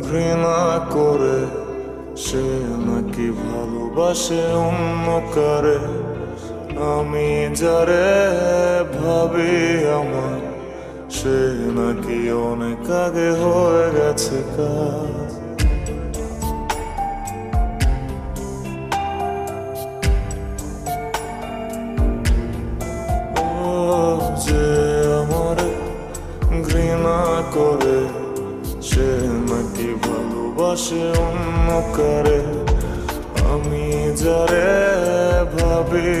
ঘৃণা করে সে নাকি ভালোবাসে অন্য কারে আমি যারে ভাবি আমার, সে নাকি অনেক আগে হয়ে গেছে কাজ ভালোবাসে অন্য করে আমি যারে ভাবি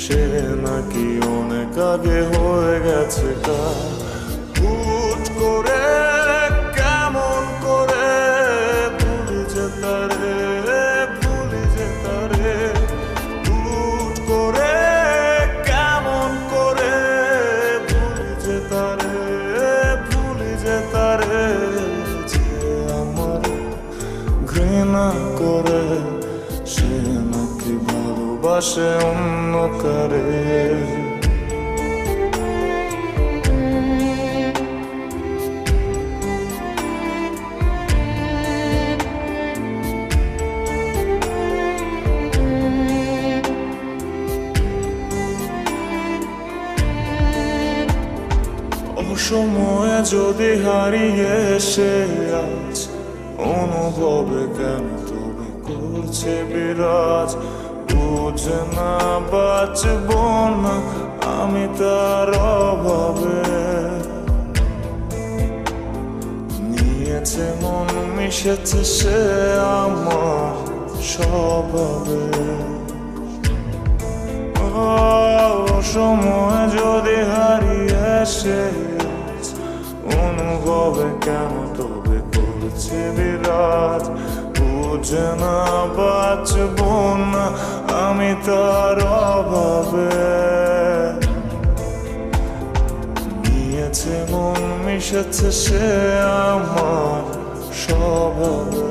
সে নাকি অনেক আগে হয়ে গেছে কার করে সে নাকি ভালোবাসে অন্য করে। অসময়ে যদি হারিয়ে সে আজ অনুভবে কেন তবে করছে বিরাজ? বুঝে না, বাঁচব না আমি তার অভাবে। নিয়েছে মন, মিশেছে সে আমার স্বভাবে। সময় যদি হারিয়ে শেষ, অনুভবে কেন করছে বিরাট। বুঝে না, বাঁচব না, আমি তার অভাবে। নিয়েছে মন, মিশেছে সে আমার স্বভাবে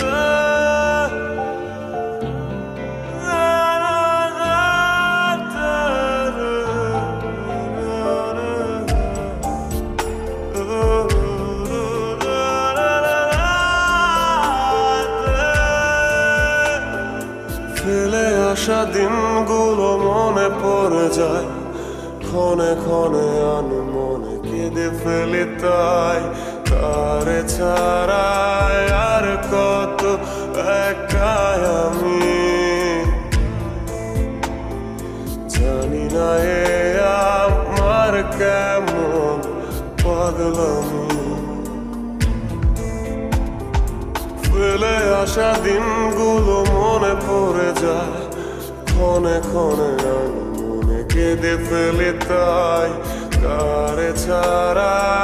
আসা দিনগুলো মনে পড়ে যায়। ক্ষণে ক্ষণে আনু মনে কেঁদে ফেলে তাই। তারে ছাড়ায় আর কত একাই আমি। জানি না এ আমার কেমন পাগলামি। ফেলে আসা দিনগুলো মনে পড়ে ক্ষণে ক্ষণে মনে কেঁদে ফেলে তাই তার ছাড়া